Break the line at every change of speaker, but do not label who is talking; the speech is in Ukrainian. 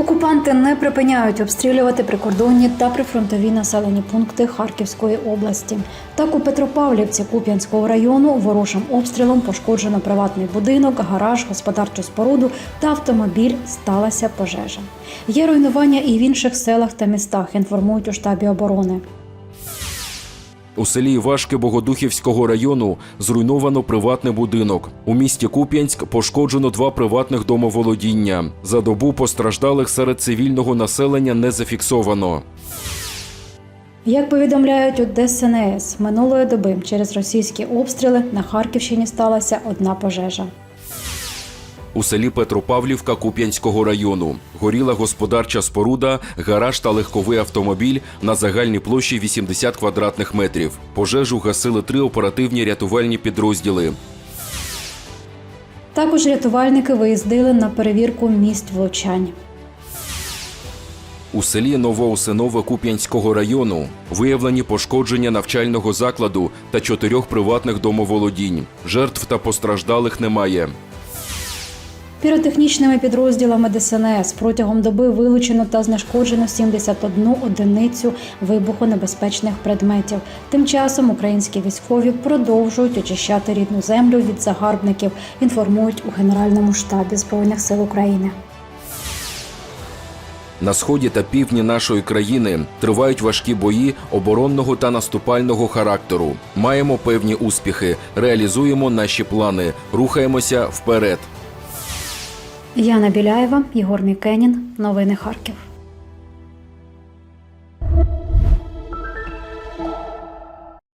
Окупанти не припиняють обстрілювати прикордонні та прифронтові населені пункти Харківської області. Так у Петропавлівці Куп'янського району ворожим обстрілом пошкоджено приватний будинок, гараж, господарчу споруду та автомобіль. Сталася пожежа. Є руйнування і в інших селах та містах. Інформують у штабі оборони.
У селі Івашки Богодухівського району зруйновано приватний будинок. У місті Куп'янськ пошкоджено два приватних домоволодіння. За добу постраждалих серед цивільного населення не зафіксовано.
Як повідомляють у ДСНС, минулої доби через російські обстріли на Харківщині сталася одна пожежа.
У селі Петропавлівка Куп'янського району горіла господарча споруда, гараж та легковий автомобіль на загальній площі 80 квадратних метрів. Пожежу гасили три оперативні рятувальні підрозділи.
Також рятувальники виїздили на перевірку місць влучань.
У селі Новоосинове Куп'янського району виявлені пошкодження навчального закладу та чотирьох приватних домоволодінь. Жертв та постраждалих немає.
Піротехнічними підрозділами ДСНС протягом доби вилучено та знешкоджено 71 одиницю вибухонебезпечних предметів. Тим часом українські військові продовжують очищати рідну землю від загарбників. Інформують у Генеральному штабі збройних сил України.
На сході та півдні нашої країни тривають важкі бої оборонного та наступального характеру. Маємо певні успіхи, реалізуємо наші плани, рухаємося вперед.
Яна Біляєва, Єгор Мікенін. Новини Харків.